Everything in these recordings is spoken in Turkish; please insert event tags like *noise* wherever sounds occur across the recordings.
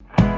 Az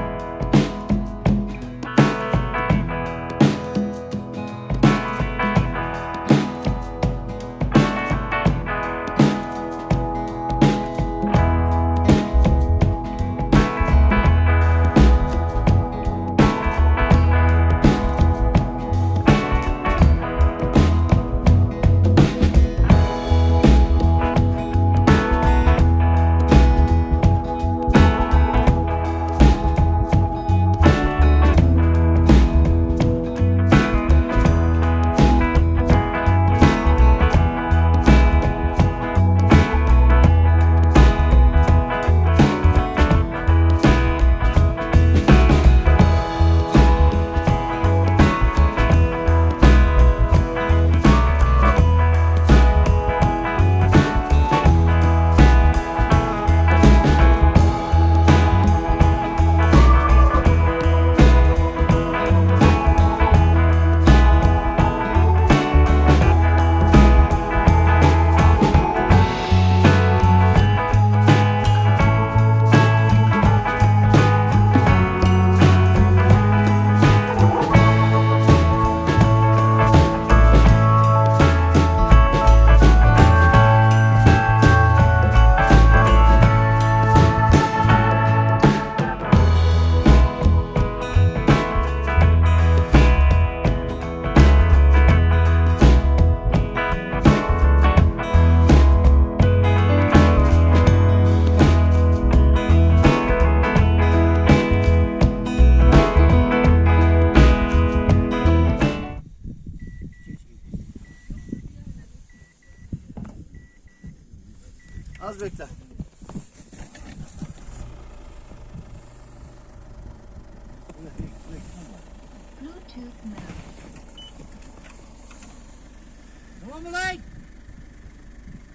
Tamam mı lan?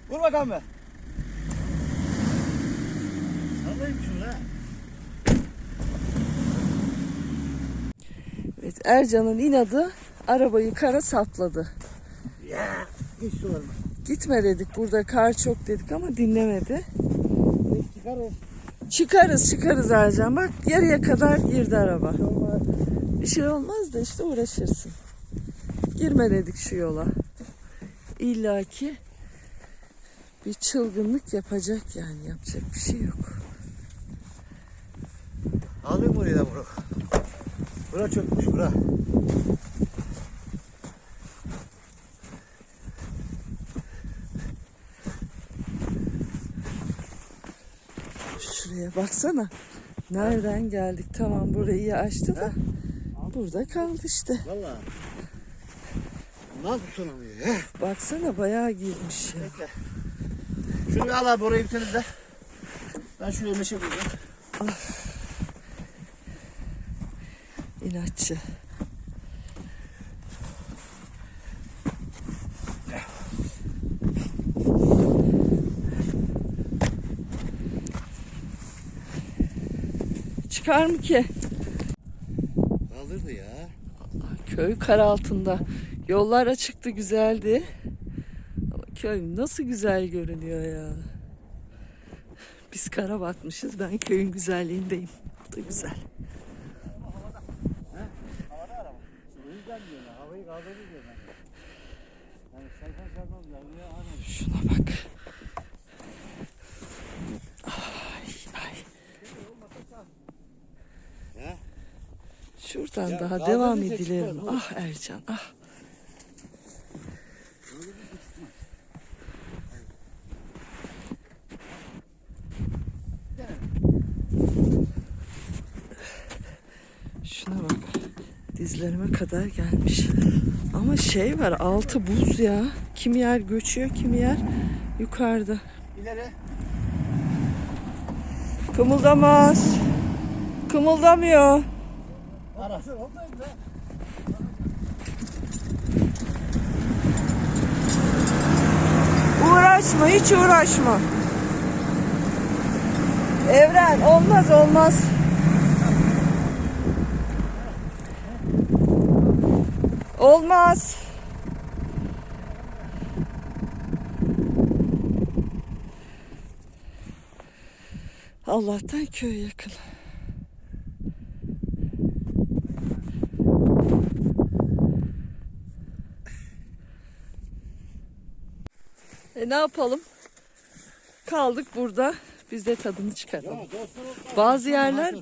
Vur bakalım be. Sallayayım şunu ha. Evet, Ercan'ın inadı arabayı kara sapladı. Ya. Hiç sorma. Gitme dedik burada kar çok dedik ama dinlemedi. Hiç çıkarır. Çıkarız çıkarız Ercan bak yarıya kadar girdi araba. Olmaz. Bir şey olmaz da işte uğraşırsın. Girme dedik şu yola. İlla ki bir çılgınlık yapacak yani yapacak bir şey yok. Alayım burayı da bura. Bura çökmüş bura. Şuraya baksana. Nereden geldik? Tamam burayı açtı da burada kaldı işte. Valla. Nasıl tutunamıyor ya? Baksana bayağı girmiş ya. Bekle. Şunu al abi orayı bir temizle. Ben şuraya meşe koyacağım. İnatçı. Çıkar mı ki? Kaldırdı ya. Köy kar altında. Yollar açıktı güzeldi. Ama köy nasıl güzel görünüyor ya. Biz kara batmışız. Ben köyün güzelliğindeyim. Bu da güzel. Havada araba. O yüzden diyorum. Havayı kaldırdı diyorum. Yani sayfan sayfan ya. Aynen. Şuna bak. Ay, ay. Ya. Şuradan Ya daha devam edilir mi? Ah Ercan ah. Şuna bak. Dizlerime kadar gelmiş. Ama şey var altı buz ya. Kim yer göçüyor kim yer yukarıda. İleri. Kımıldamaz. Kımıldamıyor. Ara. Uğraşma hiç uğraşma. Evren olmaz olmaz. Olmaz. Allah'tan köy yakın. E ne yapalım? Kaldık burada. Biz de tadını çıkaralım. Bazı yerler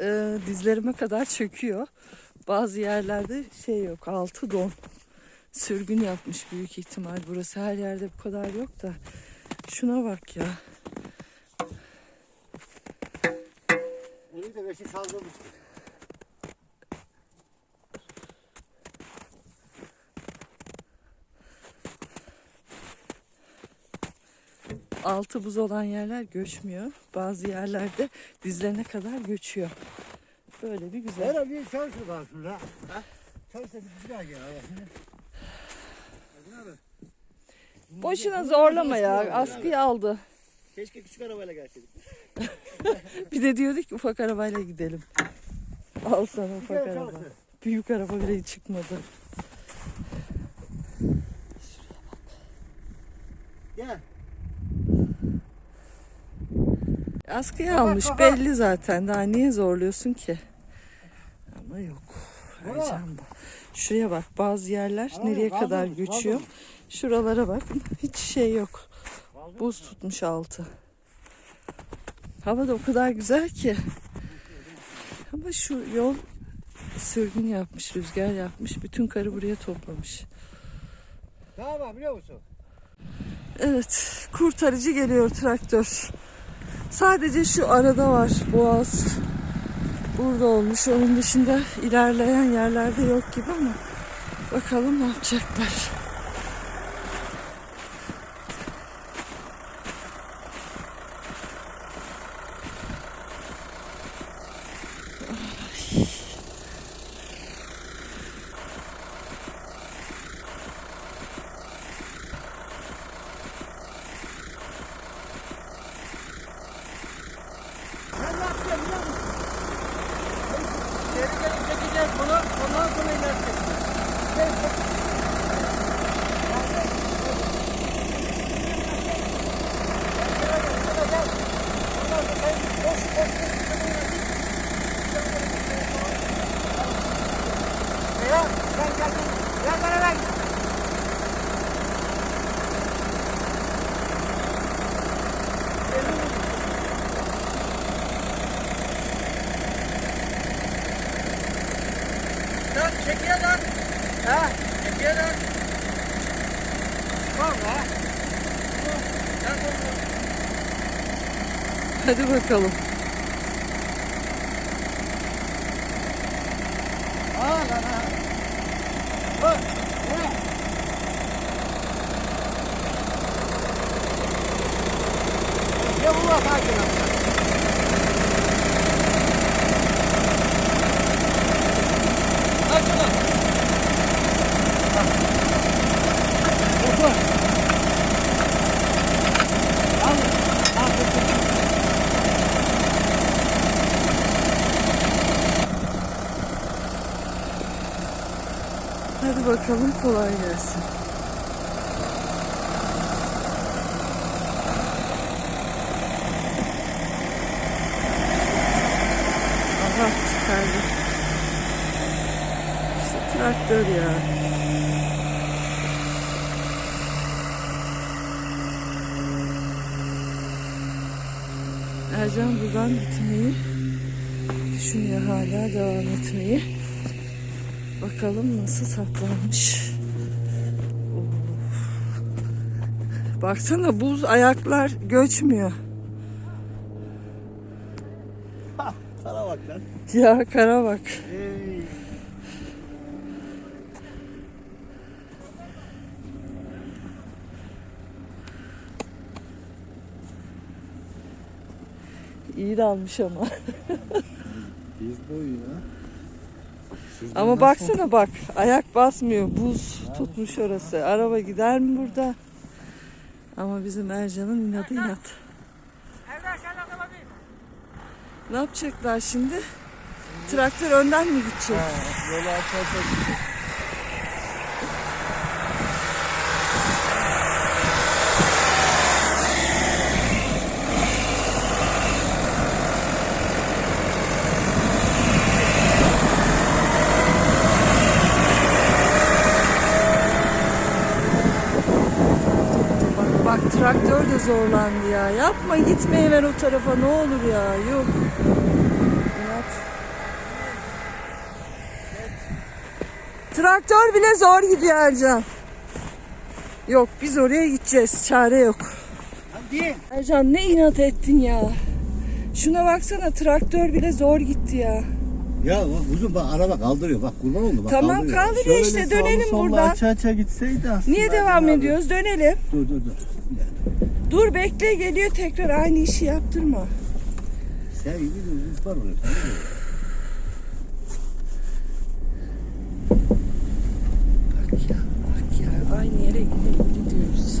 e, dizlerime kadar çöküyor. Bazı yerlerde şey yok. Altı don. Sürgün yapmış büyük ihtimal. Burası her yerde bu kadar yok da. Şuna bak ya. Evi de beşi kaldırmış. Altı buz olan yerler göçmüyor. Bazı yerlerde dizlerine kadar göçüyor. Böyle bir güzel. Böyle bir çalışır bak şurada. Ha? Çalışsa bir daha gel. Boşuna zorlama ya. Askıyı aldı. Keşke küçük arabayla gelseydik. *laughs* Bir de diyorduk ki ufak arabayla gidelim. Al sana ufak araba. çalışır. Büyük araba bile çıkmadı. Gel. Askıyı Baba, almış belli zaten. Daha niye zorluyorsun ki? Ama yok. Ercan bu. Şuraya bak bazı yerler nereye kadar göçüyor. Şuralara bak. Hiç şey yok. Buz tutmuş altı. Hava da o kadar güzel ki. Ama şu yol sürgün yapmış, rüzgar yapmış. Bütün karı buraya toplamış. Tamam biliyor musun? Evet, kurtarıcı geliyor traktör. Sadece şu arada var boğaz. Burada olmuş. Onun dışında ilerleyen yerlerde yok gibi ama bakalım ne yapacaklar. Ben ne yapacağım biliyor musun? Geri geri çekeceğiz bunu. Ondan sonra ilerleyeceğiz. Gel, gel. Ya, gel, gel, gel. Gel beraber gidelim. Dön, çekiye dön. Ha, çekiye dön. Tamam ha. Dön, dön, dön. Hadi bakalım. Ha, lan ha. Ha, ha. Ya bu bak hakikaten. Aç şunu. Otur. Al. Al. Hadi bakalım kolay gelsin. Aha çıkardı. Traktör ya. Ercan buradan gitmeyi düşünüyor hala devam etmeyi. Bakalım nasıl saklanmış. Of. Baksana buz ayaklar göçmüyor. Sana bak lan. Ya kara bak. Ey. İyi dalmış ama. *laughs* Biz boyu ya. Ama baksana bak ayak basmıyor. Buz tutmuş orası. Araba gider mi burada? Ama bizim Ercan'ın inadı inat. Ne yapacaklar şimdi? Traktör önden mi gidecek? Yolu açarsak Bak bak zorlandı ya. Yapma gitmeyi ver o tarafa ne olur ya. Yok. İnat. Traktör bile zor gidiyor Ercan. Yok biz oraya gideceğiz. Çare yok. Hadi. Ercan ne inat ettin ya. Şuna baksana traktör bile zor gitti ya. Ya bak uzun bak araba kaldırıyor. Bak kurban oldu bak Tamam kaldırıyor. kaldırıyor işte dönelim buradan. Aça aça gitseydi aslında. Niye devam Abi. ediyoruz? Dönelim. Dur dur dur. Dur bekle geliyor tekrar aynı işi yaptırma. Sen gibi de uzun var oraya. Bak ya bak ya aynı yere gidelim gidiyoruz.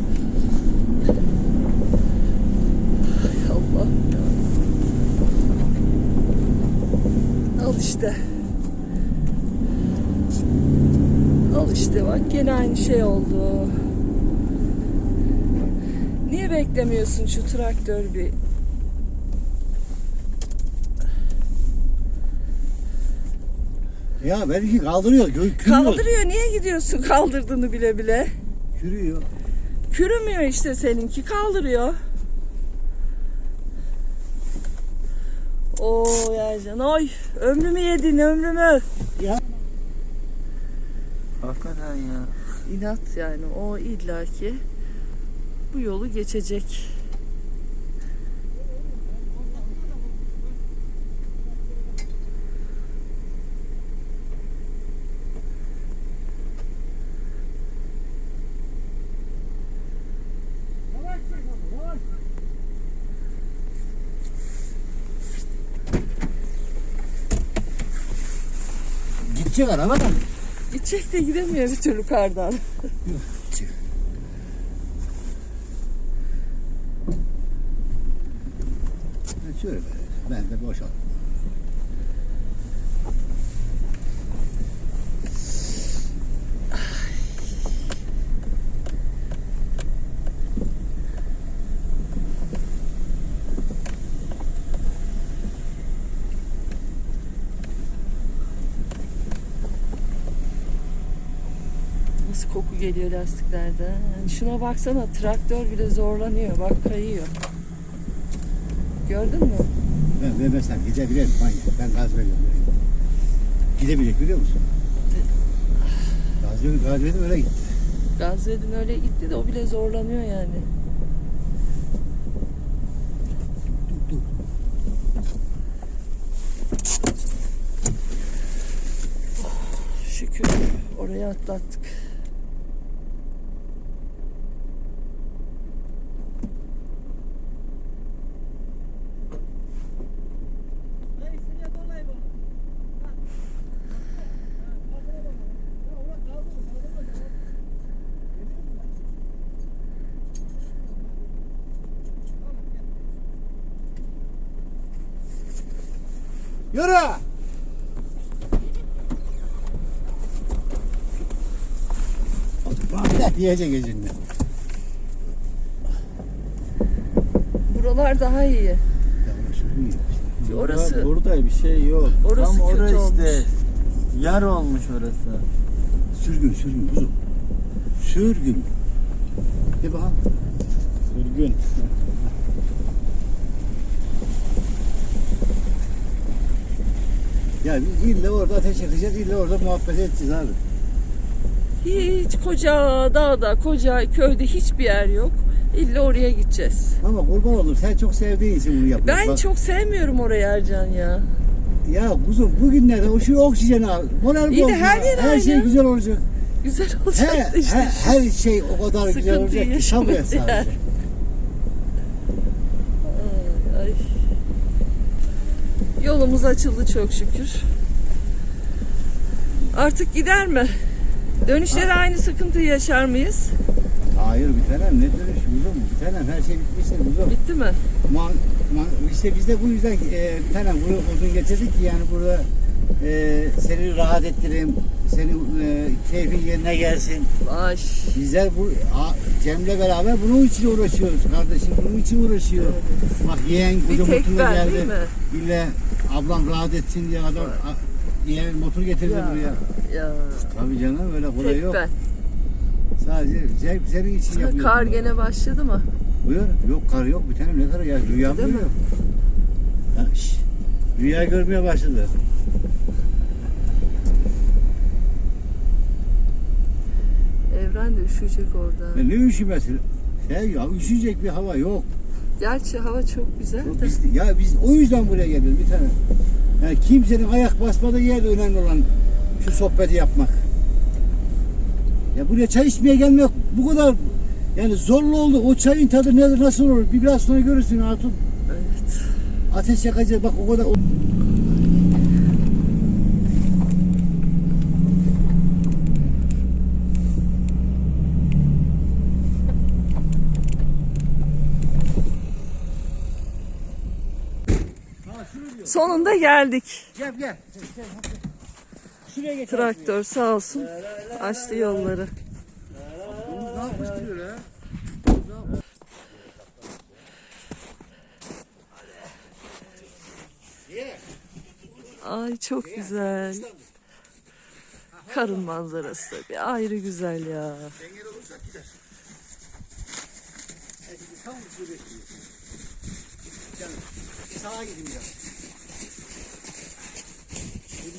Ay Allah ya. Al işte. Al işte bak gene aynı şey oldu. Niye beklemiyorsun şu traktör bir? Ya benimki kaldırıyor. Gö kürüyor. Kaldırıyor niye gidiyorsun *laughs* kaldırdığını bile bile? Kürüyor. Kürümüyor işte seninki kaldırıyor. Oo Yercan oy ömrümü yedin ömrümü. Ya. Hakikaten ya. İnat yani o illaki bu yolu geçecek. Gidecek araba da. Gidecek de gidemiyor bir türlü kardan. *laughs* Gidecek. Ben de boşal. Nasıl koku geliyor lastiklerden. Yani şuna baksana traktör bile zorlanıyor. Bak kayıyor. Gördün mü? Ben vermezsem gidebilirim. Manyak. Ben gaz veriyorum. Gidebilecek biliyor musun? Gaz, ver- gaz verdim öyle gitti. Gaz verdin öyle gitti de o bile zorlanıyor yani. Dur dur. Şükür oraya atlattık. Yürü! Bak diyecek ecinle. Buralar daha iyi. Ya orası iyi işte. Orası Burada bir şey yok. Orası Tam kötü orası olmuş. işte. Yer olmuş orası. Sürgün sürgün kuzum. Sürgün. De bakalım. Sürgün. Ya biz illa orada ateş yakacağız, illa orada muhabbet edeceğiz abi. hiç koca dağda, koca köyde hiçbir yer yok. İlla oraya gideceğiz. Ama kurban oldum sen çok sevdiğin için bunu yapıyorsun. Ben Bak, çok sevmiyorum orayı Ercan ya. Ya kuzum bugünlerde o şu oksijeni al. Moral İyi de her yer Her şey güzel olacak. Güzel olacak da işte. her, her şey o kadar güzel olacak ki yaşamak sabret sadece. yani. Ay, ay. Yolumuz açıldı çok şükür. Artık gider mi? Dönüşte de aynı sıkıntıyı yaşar mıyız? Hayır bir tanem ne dönüş kuzum bir tanem her şey bitmiştir kuzum. Bitti mi? Man, man, işte biz de bu yüzden e, bir tanem bunu odun getirdik ki yani burada e, seni rahat ettireyim, senin e, keyfin yerine gelsin. Baş. Bizler bu a, Cem'le beraber bunun için uğraşıyoruz kardeşim bunun için uğraşıyor. Bak yeğen Bir koca tek ben geldi. değil mi? İlle ablam rahat etsin diye adam yeğen motor getirdi Ya. buraya. Ya. Tabii canım öyle kolay Tek yok. ben. Sadece zevk senin için yapıyorum. Kar gene başladı mı? Buyur. Yok kar yok bir tane ne kar ya rüya mı Değil mi? görüyor? Rüya görmeye başladı. Evren de üşüyecek orada. Ya ne üşümesi? Şey ya üşüyecek bir hava yok. Gerçi hava çok güzel de. Biz, ya biz o yüzden buraya geldik bir tane. Yani kimsenin ayak basmadığı yerde önemli olan şu sohbeti yapmak. Ya buraya çay içmeye gelmek bu kadar yani zorlu oldu. O çayın tadı nedir nasıl olur? Bir biraz sonra görürsün Hatun. Evet. Ateş yakacak bak o kadar. Sonunda geldik. Gel gel. Şuraya geç. Traktör sağ olsun açtı yolları. Domuz ne yapmış diyor ha? Ay çok güzel. Karın manzarası da bir ayrı güzel ya. Engel olursak gider. Hadi tam bu bekliyor. Canım. Sağa gideyim biraz.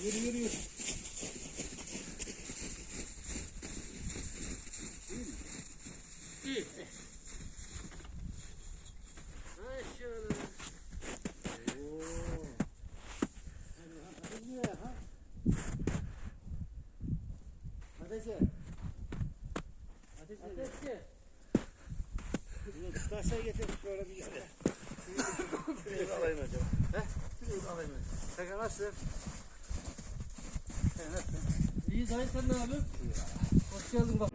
Yürü yürü yürü. Ateşe. Ateşe. Ateşe. Bunu taşa getir böyle bir yere. Şuraya alayım acaba. He? Şuraya alayım. Tekrar nasıl? Dayı sen ne abi? Hoş geldin bak.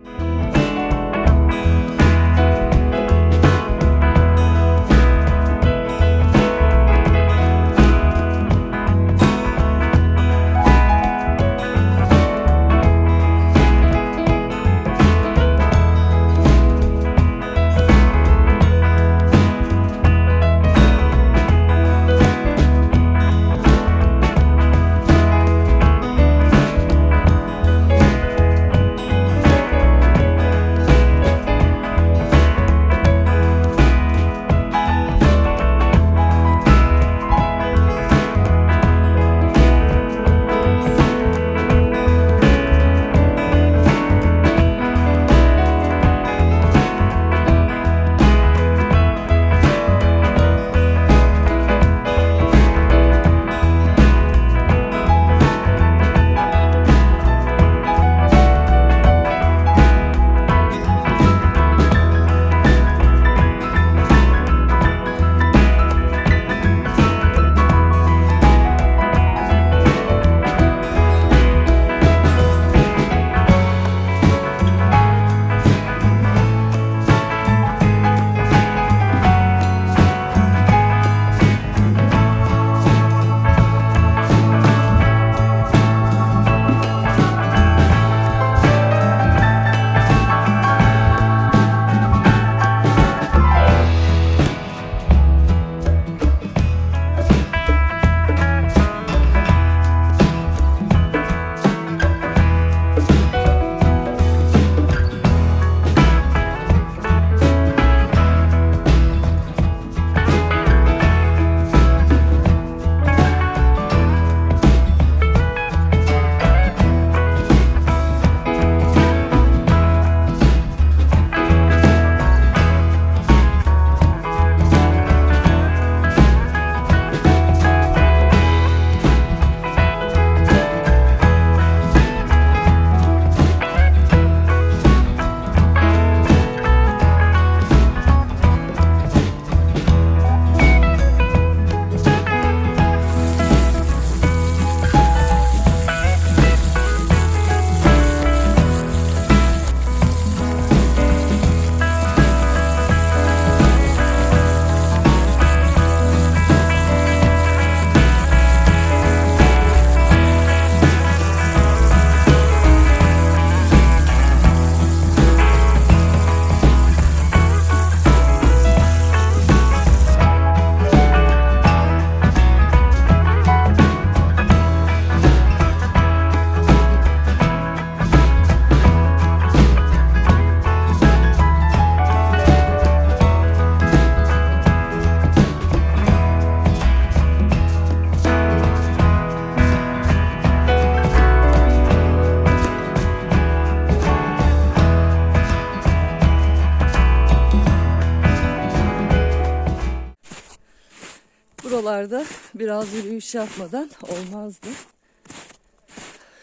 Buralarda biraz yürüyüş yapmadan olmazdı.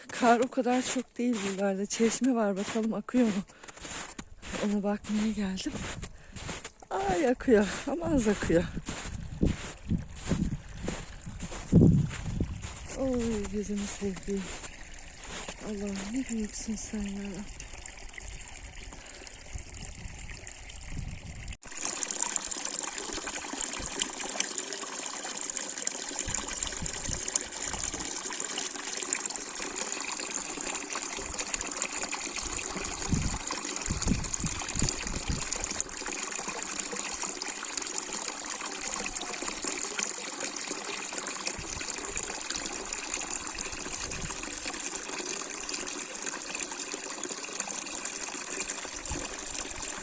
Kar o kadar çok değil buralarda. Çeşme var bakalım akıyor mu? Ona bakmaya geldim. Ay akıyor ama az akıyor. Oy gözümü sevdiğim. Allah'ım ne büyüksün sen ya.